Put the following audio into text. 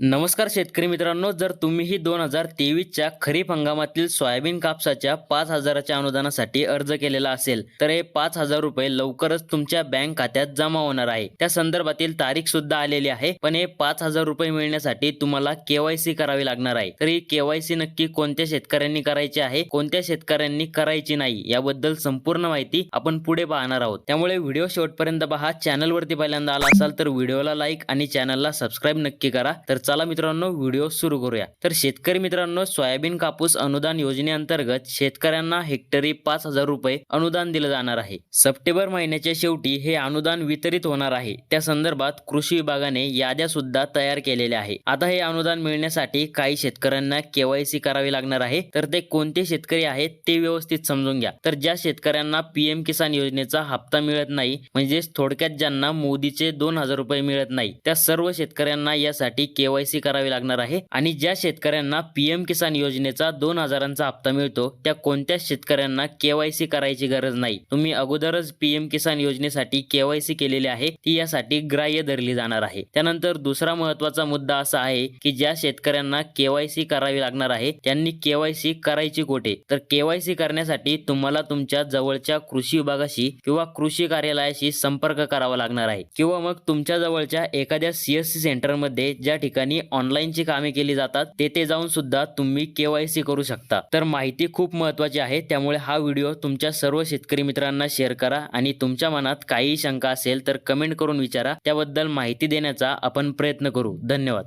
नमस्कार शेतकरी मित्रांनो जर तुम्हीही दोन हजार तेवीसच्या खरीप हंगामातील सोयाबीन कापसाच्या पाच हजाराच्या अनुदानासाठी अर्ज केलेला असेल तर हे पाच हजार रुपये लवकरच तुमच्या बँक खात्यात जमा होणार आहे. त्या संदर्भातील तारीख सुद्धा आलेली आहे पण हे पाच हजार रुपये मिळण्यासाठी तुम्हाला केवायसी करावी लागणार आहे. तर ही केवायसी नक्की कोणत्या शेतकऱ्यांनी करायची आहे कोणत्या शेतकऱ्यांनी करायची नाही याबद्दल संपूर्ण माहिती आपण पुढे पाहणार आहोत. त्यामुळे व्हिडिओ शेवटपर्यंत पहा चॅनलवरती पहिल्यांदा आला असाल तर व्हिडिओला लाईक आणि चॅनलला सबस्क्राईब नक्की करा. तर चला मित्रांनो व्हिडिओ सुरू करूया. तर शेतकरी मित्रांनो सोयाबीन कापूस अनुदान योजनेअंतर्गत शेतकऱ्यांना हेक्टरी पाच हजार रुपये अनुदान दिलं जाणार आहे. सप्टेंबर महिन्याच्या शेवटी हे अनुदान वितरित होणार आहे. त्या संदर्भात कृषी विभागाने याद्या सुद्धा तयार केलेल्या आहे. आता हे अनुदान मिळण्यासाठी काही शेतकऱ्यांना केवायसी करावी लागणार आहे. तर ते कोणते शेतकरी आहेत ते व्यवस्थित समजून घ्या. तर ज्या शेतकऱ्यांना पीएम किसान योजनेचा हप्ता मिळत नाही म्हणजेच थोडक्यात ज्यांना मोदीचे दोन हजार रुपये मिळत नाही त्या सर्व शेतकऱ्यांना यासाठी केवायसी करावी लागणार आहे. आणि ज्या शेतकऱ्यांना पीएम किसान योजनेचा दोन हजारांचा हप्ता मिळतो त्या कोणत्याच शेतकऱ्यांना केवायसी करायची गरज नाही? तुम्ही अगोदरच पीएम किसान योजनेसाठी केवायसी केलेली आहे ती यासाठी ग्राह्य धरली जाणार आहे. त्यानंतर दुसरा महत्त्वाचा मुद्दा असा आहे की ज्या शेतकऱ्यांना केवायसी करावी लागणार आहे त्यांनी केवायसी करायची कोठे? तर केवायसी करण्यासाठी तुम्हाला तुमच्या जवळच्या कृषी विभागाशी किंवा कृषी कार्यालयाशी संपर्क करावा लागणार आहे. किंवा मग तुमच्या जवळच्या एखाद्या सीएससी सेंटरमध्ये ज्या ठिकाणी ठिकाणी ऑनलाईनची कामे केली जातात तेथे जाऊन सुद्धा तुम्ही केवायसी करू शकता. तर माहिती खूप महत्वाची आहे त्यामुळे हा व्हिडिओ तुमच्या सर्व शेतकरी मित्रांना शेअर करा आणि तुमच्या मनात काही शंका असेल तर कमेंट करून विचारा. त्याबद्दल माहिती देण्याचा आपण प्रयत्न करू. धन्यवाद.